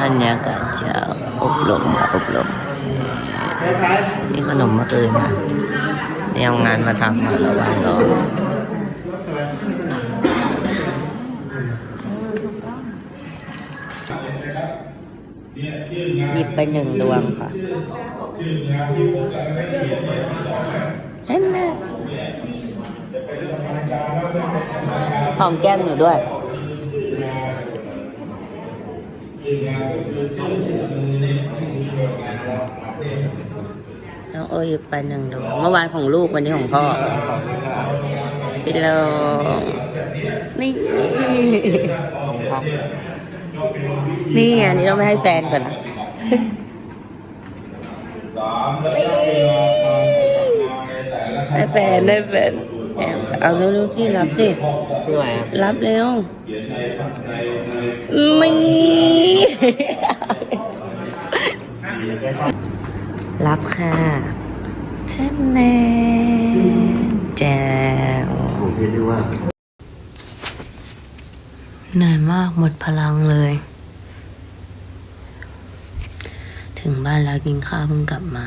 อันนี้ก็จะอบรมอบรมนี่ขนมเมื่อคืนนะนี่เอางานมาทำมาระว่างรอหยิบไปหนึ่งดวงค่ะเห็นไหมหอมแก้มหนูด้วย น้องโอ้ยหยิบไปหนึ่งดวงเมื่อวานของลูกวันนี้ของพ่อปิโลนี่นี่อันนี้ต้องไม่ให้แฟนก่อนนะได้แฟนได้แฟนแอบ เอาเร็วๆที่รับสิคืออะไรอะรับเร็วไม่รับค่ะเช่นแน่แจวผมพี่รู้ว่าเหนื่อยมากหมดพลังเลย ถึงบ้านแล้วกินข้าวเพิ่งกลับมา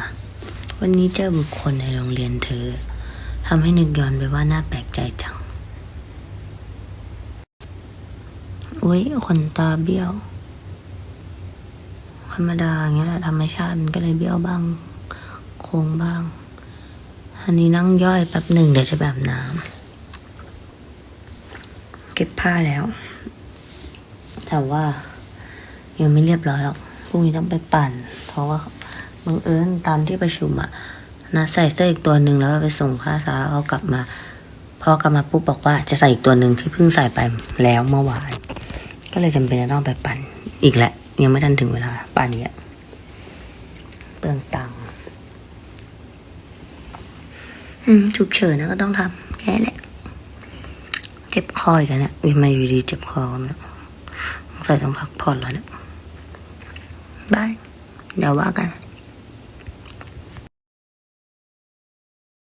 วันนี้เจอบุคคลในโรงเรียนเธอ ทำให้นึกย้อนไปว่าน่าแปลกใจจัง อุ้ยขนตาเบี้ยว ธรรมดาอย่างเงี้ยแหละธรรมชาติมันก็เลยเบี้ยวบ้าง โค้งบ้าง อันนี้นั่งย่อยแป๊บหนึ่งเดี๋ยวจะแบบน้ำเก็บผ้าแล้ว แต่ว่ายังไม่เรียบร้อยหรอกพรุ่งนี้ต้องไปปั่น เพราะว่าบังเอิญตามที่ประชุมอะ นัดใส่เสื้ออีกตัวหนึ่งแล้วไปส่งผ้าสาเอากลับมา พอกลับมาปุ๊บบอกว่าจะใส่อีกตัวหนึ่งที่เพิ่งใส่ไปแล้วเมื่อวานก็เลยจำเป็นจะต้องไปปั่นอีกแหละ ยังไม่ทันถึงเวลาปั่นอีกอะเปลืองตังค์ฉุกเฉินนะก็ต้องทำแค่แหละเจ็บคออีกแล้วเนี่ยยังมาอยู่ดีเจ็บคอกันเนี่ยสงสัยต้องพักผ่อนแล้วเนี่ยบายเดี๋ยวว่ากัน